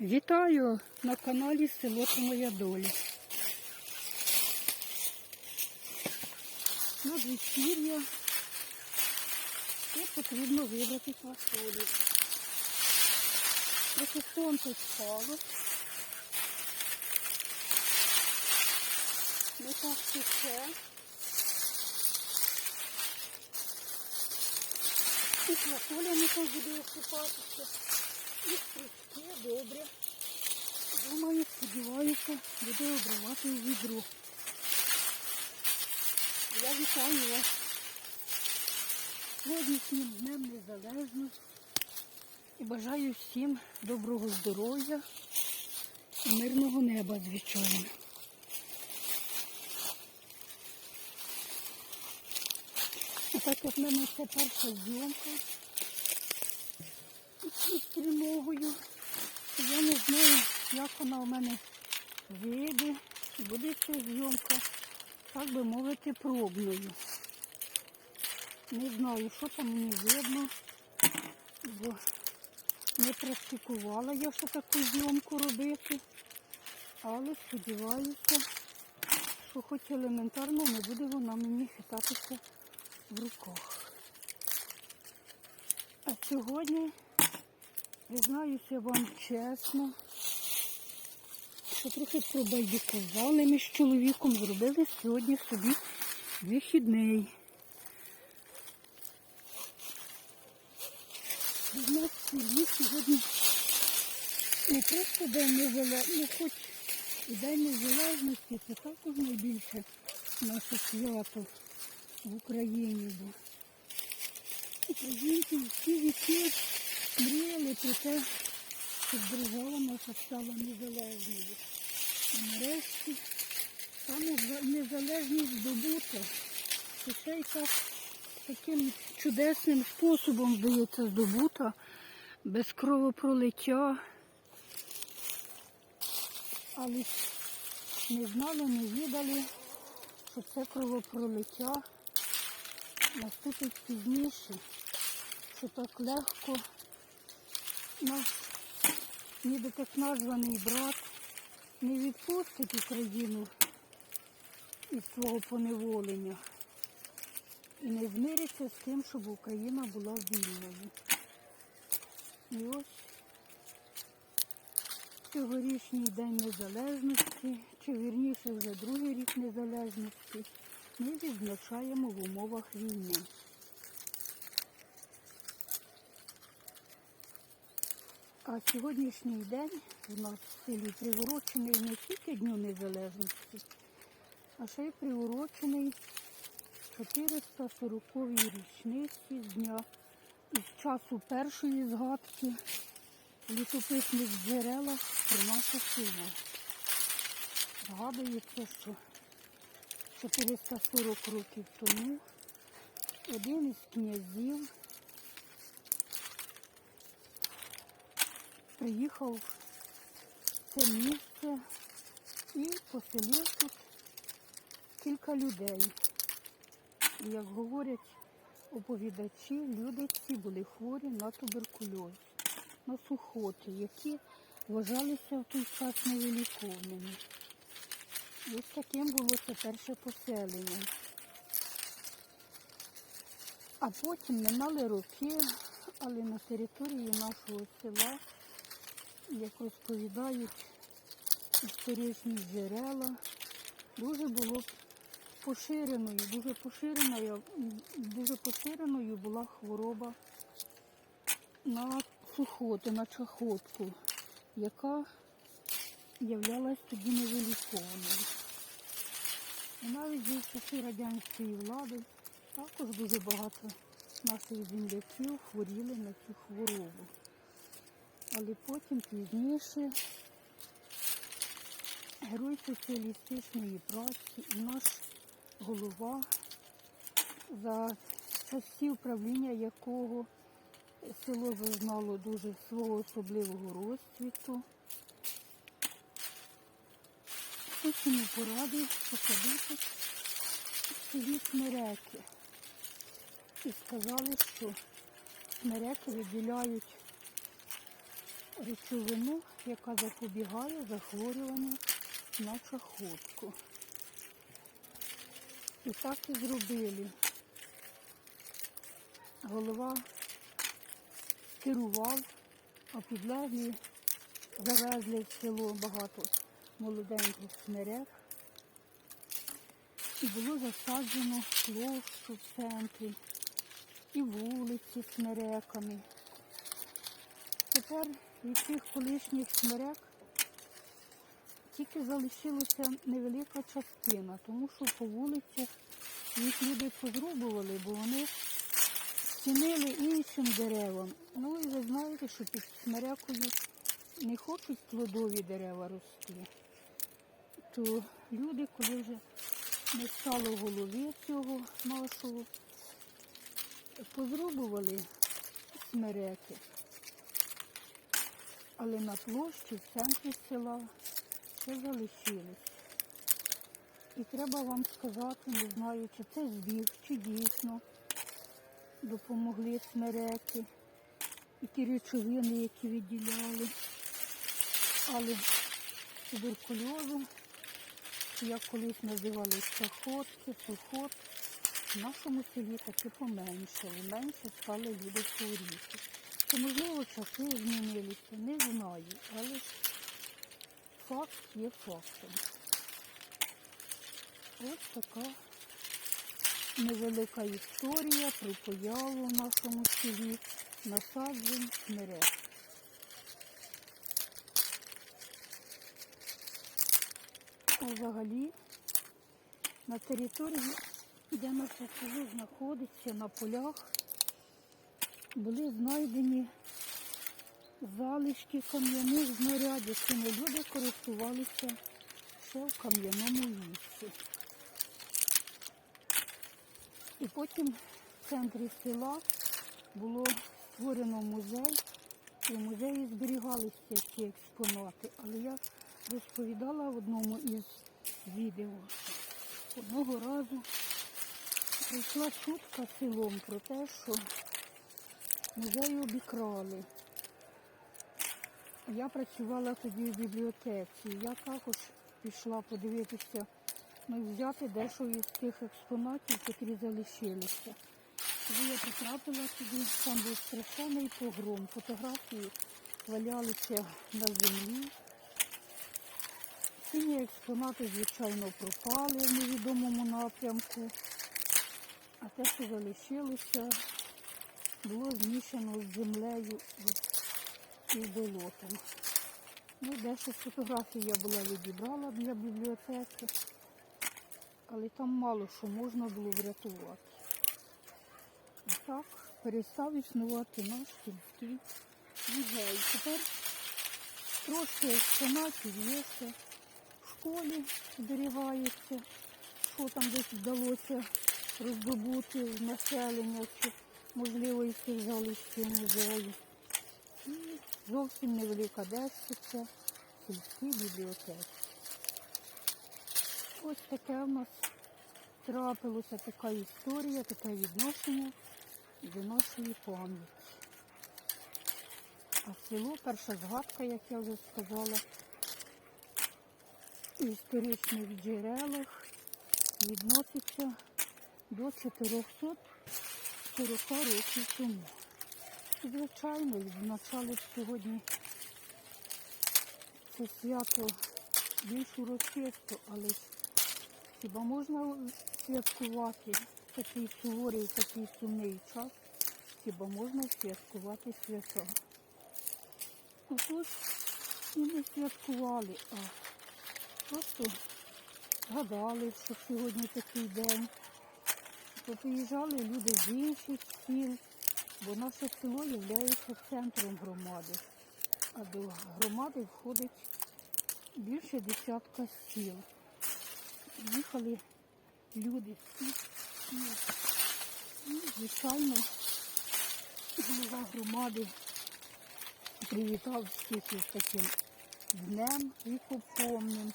Вітаю на каналі Село Це Моя Доля. На двічір'я і потрібно вибрати фасолю. Трохи сонце спало. Не так тече. І фасоля не так буде осипатися. І стрічки добре. Думаю, сподіваюся, буде обривати у відро. Я вітаю вас сьогоднішнім Днем Незалежності і бажаю всім доброго здоров'я і мирного неба, звичайно. А так як в мене це перша зйомка тривогою, то я не знаю, як вона у мене вийде. Чи буде ця зйомка, так би мовити, пробною. Не знаю, що там мені видно, бо не практикувала я ще таку зйомку робити, але сподіваюся, що хоч елементарно не буде вона мені хитатися в руках. А сьогодні, признаюся вам чесно, що трохи пробайдикували ми з чоловіком, зробили сьогодні собі вихідний. У нас селі сьогодні не просто День Незалежності, ну хоч і День Незалежності, це також найбільше наше свято в Україні. Бо українці всі віки мріяли про те, щоб держава наша стала незалежною. І нарешті та незалежність здобута. І ще й так таким чудесним способом, здається, здобута, без кровопролиття. Але не знали, не відали, що це кровопролиття наступить пізніше, що так легко наш ніби так названий брат не відпустить Україну із свого поневолення і не змириться з тим, щоб Україна була вільною. І ось цьогорічний День Незалежності, чи вірніше вже другий рік незалежності, ми відзначаємо в умовах війни. А сьогоднішній день у нас в селі приурочений не тільки Дню Незалежності, а ще й приурочений 440-й річниці з дня із часу першої згадки в літописних джерелах про наше село. Згадується, що 440 років тому один із князів приїхав в це місце і поселив тут кілька людей. І, як говорять оповідачі, люди ці були хворі на туберкульоз, на сухоти, які вважалися в той час невиліковними. Ось таким було це перше поселення. А потім минали роки, але на території нашого села, як розповідають історичні джерела, дуже було поширеною, дуже поширеною, дуже поширеною була хвороба на сухоту, на чахотку, яка являлась тоді невилікованою. І навіть за часи радянської влади також дуже багато наших земляків хворіли на цю хворобу. Але потім пізніше герой соціалістичної праці і наш голова, за часів правління якого село зазнало дуже свого особливого розцвіту. Ось йому порадив посадити селі смереки. І сказали, що смереки виділяють речовину, яка запобігає захворюванню на чахотку. І так і зробили. Голова керував, а підлеглі завезли в село багато молоденьких смерек. І було засаджено площу в центрі і вулиці смереками. Тепер від цих колишніх смерек тільки залишилася невелика частина, тому що по вулицях їх люди позрубували, бо вони цінили іншим деревам. Ну і ви знаєте, що під смерекою не хочуть плодові дерева рости. То люди, коли вже не стало в голові цього нашого, позрубували смереки. Але на площі в центрі села ще залишились. І треба вам сказати, не знаю, чи це збіг, чи дійсно допомогли смереки і ті речовини, які виділяли. Але туберкульозу, як колись називали чахотки, сухот, в нашому селі таки поменшало. Менше стали люди хворіти. Чи можливо часи змінилися, не знаю, але факт є фактом. Ось така невелика історія про появу в нашому селі насаджень смерек. А взагалі на території, де наше село знаходиться, на полях, були знайдені залишки кам'яних знарядів, якими люди користувалися ще в кам'яному віці. І потім в центрі села було створено музей, і в музеї зберігалися ці експонати. Але я розповідала в одному із відео, одного разу прийшла чутка селом про те, що музей обікрали. Я працювала тоді в бібліотеці. Я також пішла подивитися, ну, взяти дещо із тих експонатів, які залишилися. Коли я потрапила туди, там був страшенний погром. Фотографії валялися на землі. Ці експонати, звичайно, пропали в невідомому напрямку. А те, що залишилося, було змішано з землею і болотом. Ну, дещо з фотографій я була відібрала для бібліотеки, але там мало що можна було врятувати. І так перестав існувати наш сільський музей. Тепер трошки експонатів є ще в школі зберігається, що там десь вдалося роздобути населення, можливо і цих залишків музею. І зовсім невелика дещиця сільській бібліотеці. Ось таке в нас трапилося така історія, таке відношення до нашої пам'яті. А село, перша згадка, як я вже сказала, в історичних джерелах відноситься до 440 років тому. Звичайно, відзначали сьогодні це свято більш урочисто, але хіба можна святкувати такий суворий, такий сумний час, хіба можна святкувати свята? Отож і не святкували, а просто згадали, що сьогодні такий день. То приїжджали люди з інших сіл, бо наше село є центром громади. А до громади входить більше десятка сіл. Їхали люди з цих сіл. І, звичайно, голова громади привітав всіх із таким днем вікопомним.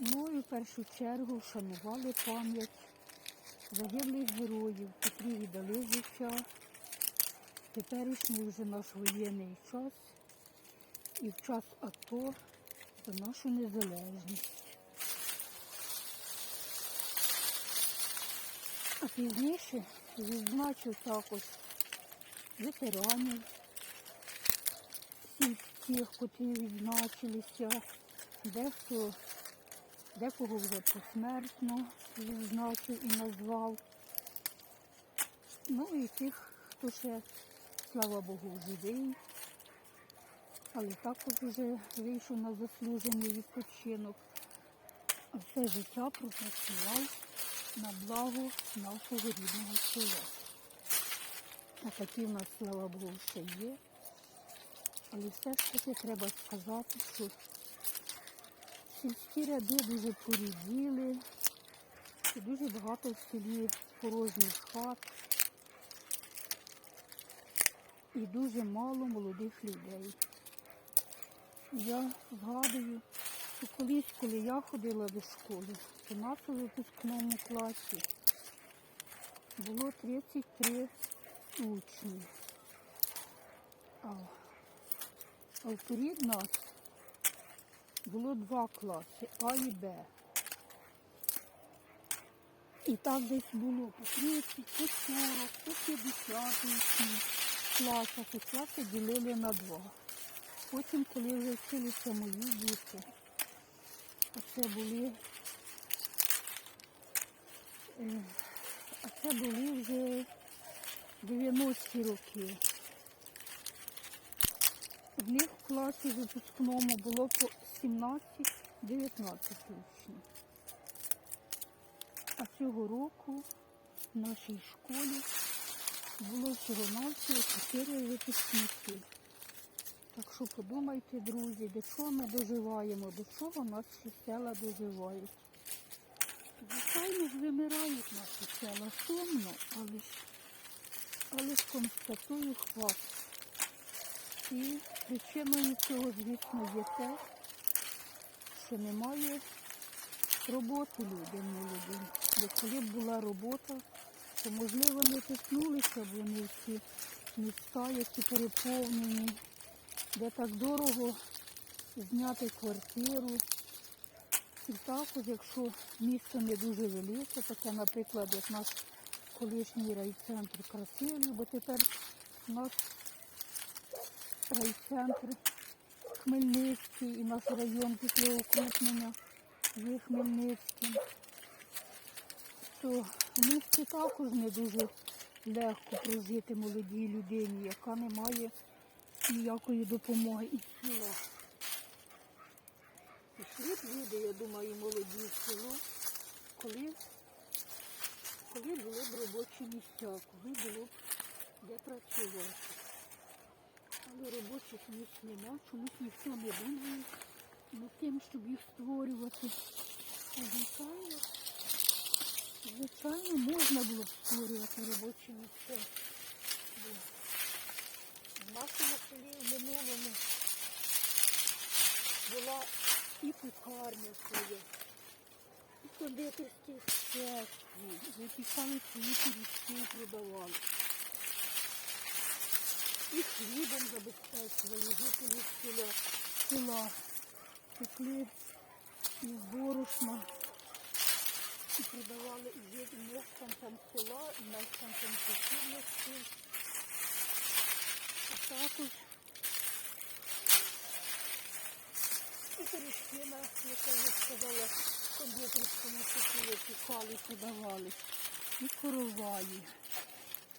Ну і в першу чергу вшанували пам'ять загиблих героїв, які віддали життя. Теперішній вже наш воєнний час і в час АТО за нашу незалежність. А пізніше відзначив також ветеранів, всіх тих, котрі відзначилися, дехто, декого вже посмертно відзначив і назвав. Ну і тих, хто ще, слава Богу, живий, але також вже вийшов на заслужений відпочинок. А все життя пропрацював на благо нашого рідного села. А такі в нас, слава Богу, ще є. Але все ж таки треба сказати, що сільські ряди дуже поріділи, дуже багато в селі порожніх хат. І дуже мало молодих людей. Я згадую, що колись, коли я ходила до школи, то в нас у випускному класі було 33 учні. А, а вперед нас було два класи А і Б. І так десь було по 30, по 40, по 50 учнів в класах. І класи ділили на два. Потім, коли вже вчилися мої діти, а це були, е, а це були вже 90-ті роки. В них в класі випускному було по 17-19 учнів. А цього року в нашій школі було всього-навсього 4 випускники. Так що подумайте, друзі, до чого ми доживаємо, до чого ще села доживають. Звичайно ж вимирають наші села сумно, але ж, але констатую факт. І причиною цього, звісно, є те, що немає роботи людям молодим. Бо коли б була робота, то можливо не тиснулися б вони в ці міста, які переповнені, де так дорого зняти квартиру. І також, якщо місто не дуже велике, таке, наприклад, як наш колишній райцентр Красилів, бо тепер у нас райцентр Хмельницький і наш район після укрупнення є Хмельницьким, то в місті також не дуже легко прожити молодій людині, яка не має ніякої допомоги села. Пішли б люди, я думаю, молоді в село, коли, коли були б робочі місця, коли було б де працювати. Але робочих місць нема, чомусь ніхто не думає над тим, щоб їх створювати. Звичайно, звичайно, можна було б створювати робочі місця. В нашому селі в минулому була і пекарня своя, і кондитерський цех, випікали свої пиріжки продавали. І хлібом забезпечували жителі села, села. Пекли із борошна і продавали і жит- і мешканцям села, і мешканцям сусідних сіл. А також і пиріжки на, як я сказала, кондитерському цеху пікали, подавали. І короваї.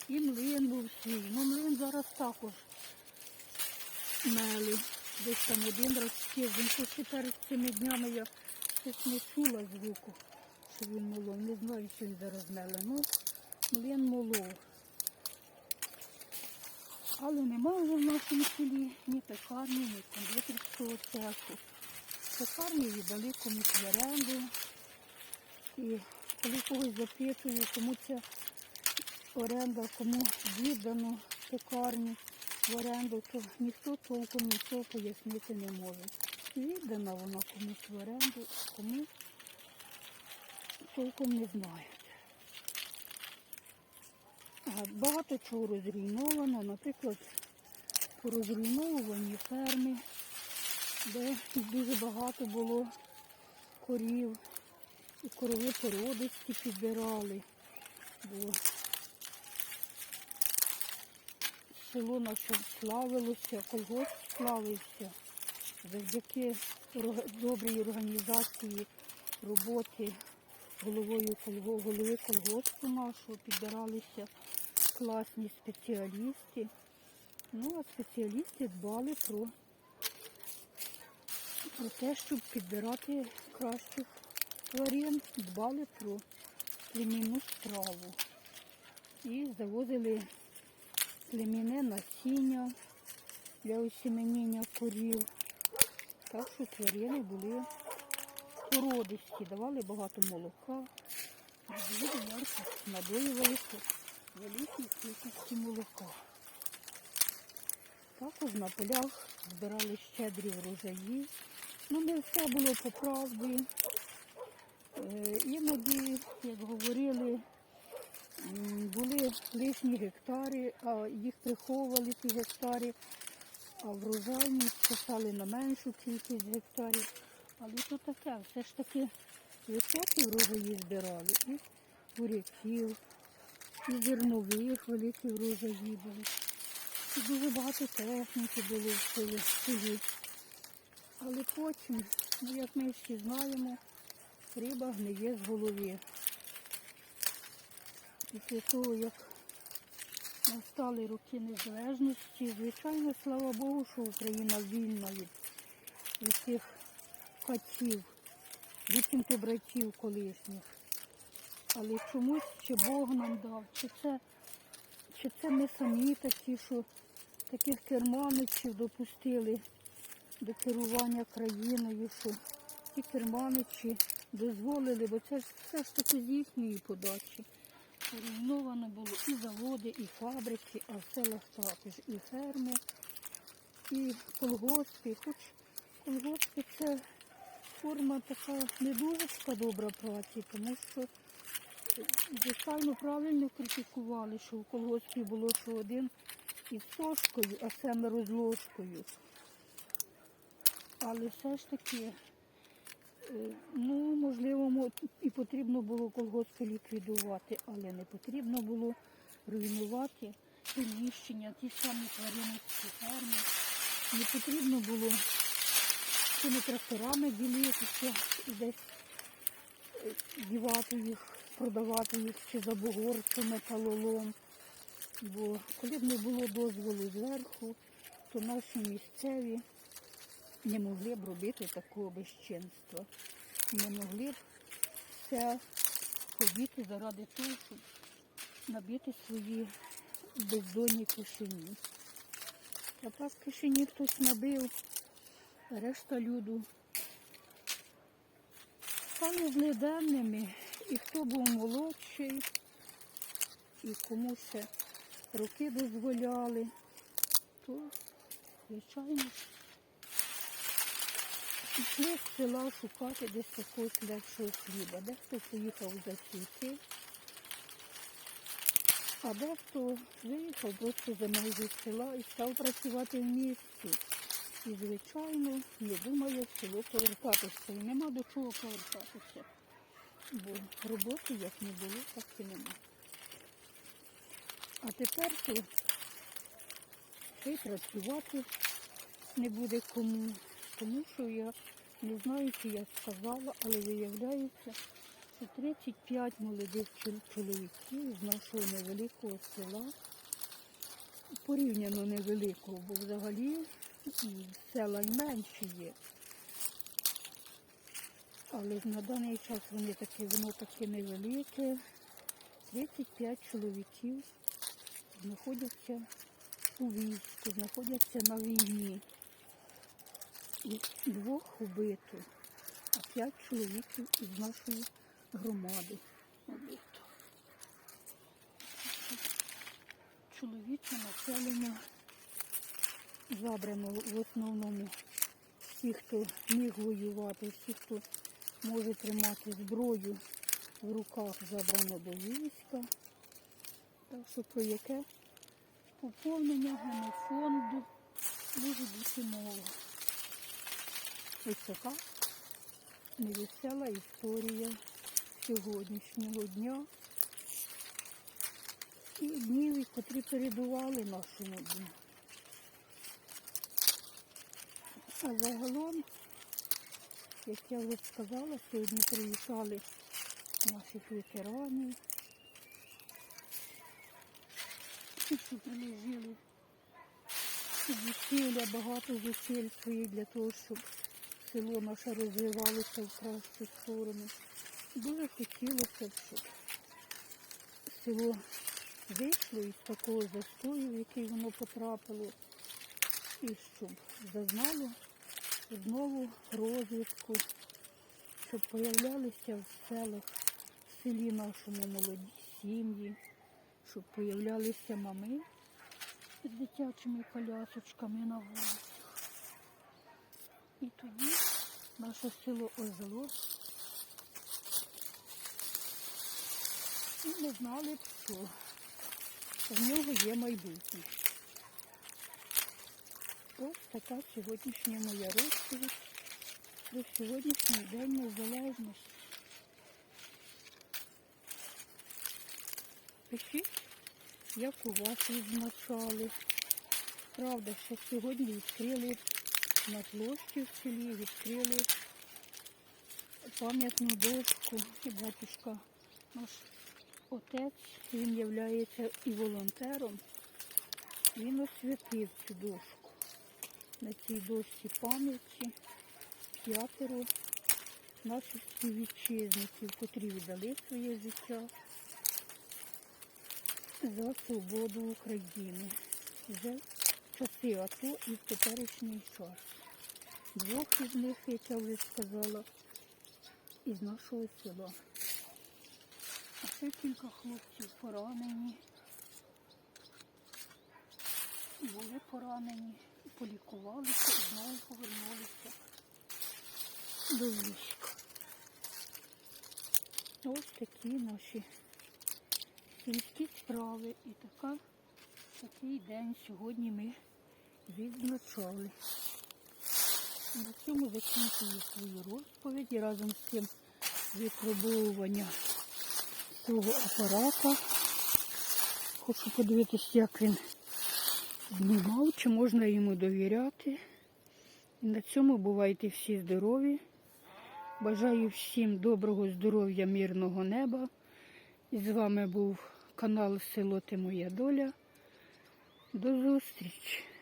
І млин був свій. Ну млин зараз також мели. Десь там один раз в тиждень. Хоч тепер цими днями я щось не чула звуку, що він молов. Не знаю, що він зараз меле. Ну, млин молов. Але немає в нашому селі ні пекарні, ні кондитерського цеху. Пекарні віддали комусь в оренду. І коли когось запитую, кому ця оренда, кому віддано пекарні в оренду, то ніхто толком нічого пояснити не може. Віддана вона комусь в оренду, кому толком не знають. Багато чого розруйновано, наприклад, порозруйновувані ферми, де дуже багато було корів. І корови породисті підбирали. Бо село наше славилося, колгосп славився. Завдяки добрій організації роботи головою голови колгоспу нашого підбиралися класні спеціалісти. Ну, а спеціалісти дбали про, про те, щоб підбирати кращих тварин, дбали про племінну страву. І завозили племінне насіння для осіменіння корів. Так що тварини були породисті, давали багато молока. Надоювалися великій кількості молока. Також на полях збирали щедрі врожаї. Ну, не все було по правді. Е, Іноді, як говорили, були лишні гектари, а їх приховували ці гектари, а врожайність писали на меншу кількість гектарів. Але то таке, все ж таки високі врожаї збирали. І буряків, і зернових великі врожаї були. І дуже багато техніки було в селі. Але потім, ну як ми всі знаємо, риба гниє з голови. Після того, як настали роки незалежності, звичайно, слава Богу, що Україна вільна від, тих катів, вісімки братів колишніх. Але чомусь чи Бог нам дав, чи це, чи це ми самі такі, що таких керманичів допустили до керування країною, що ті керманичі дозволили, бо це ж все ж таки з їхньої подачі. Руйновано було і заводи, і фабрики, а в селах і ферми, і колгоспи. Хоч колгоспи це форма така не дуже добра праці, тому що звичайно правильно критикували, що в колгоспі було що один із сошкою, а семеро з ложкою. Але все ж таки, ну, можливо, і потрібно було колгоспи ліквідувати, але не потрібно було руйнувати приміщення, ті самі тваринницькі ферми. Не потрібно було цими тракторами ділитися і десь е, дівати їх, продавати їх чи за бугор, чи металолом. Бо коли б не було дозволу зверху, то наші місцеві не могли б робити такого безчинства. Не могли б все ходити заради того, щоб набити свої бездонні кишені. А так кишені хтось набив, решта люду стали злиденними. І хто був молодший, і кому ще роки дозволяли, то, звичайно, пішли з села шукати десь якогось легшого хліба. Дехто поїхав за сільки, а дехто виїхав просто за межі села і став працювати в місті. І, звичайно, не думає в село повертатися. І нема до чого повертатися. Бо роботи як не було, так і нема. А тепер то ще працювати не буде кому. Тому що я не знаю, чи я сказала, але виявляється, що 35 молодих чоловіків з нашого невеликого села, порівняно невеликого, бо взагалі і села й менші є. Але на даний час вони такі, воно таке невелике. 35 чоловіків знаходяться у війську, знаходяться на війні. І двох убито, а п'ять чоловіків із нашої громади убито. Чоловіче населення забрано в основному всі, хто міг воювати, всі, хто може тримати зброю в руках, забрано до війська. Так що про яке поповнення генофонду може бути мова. Ось така невесела історія сьогоднішнього дня і днів, котрі передували нашому дню. А загалом, як я вже сказала, сьогодні привітали наших ветеранів. Що пережили зусилля, багато зусиль своїх для того, щоб село наше розвивалося в кращу сторону. Дуже хотілося щоб село вийшло із такого застою, в який воно потрапило, і щоб зазнало знову розвитку, щоб появлялися в селах, в селі нашому молоді сім'ї, щоб появлялися мами з дитячими колясочками на вулицях. І тоді наше село ожило. І ми знали що в нього є майбутнє. Ось така сьогоднішня моя розповідь про сьогоднішній день незалежності. Пишіть, як у вас відзначали. Правда, що сьогодні відкрили на площі в селі, відкрили пам'ятну дошку. І батюшка наш отець, він є і волонтером. Він освятив цю дошку. На цій дошці пам'яті п'ятеро наших співвітчизників, котрі віддали своє життя за свободу України. Вже АТО і в теперішній час. Двох із них, як я вже сказала, із нашого села. А ще кілька хлопців поранені. Були поранені, полікувалися і знову повернулися до війська. Ось такі наші сільські справи. І така, такий день сьогодні ми відзначали. На цьому закінчую свою розповідь разом з цим випробовування цього апарата. Хочу подивитися, як він знімав, чи можна йому довіряти. І на цьому бувайте всі здорові. Бажаю всім доброго здоров'я, мирного неба. І з вами був канал Село Ти Моя Доля. До зустрічі!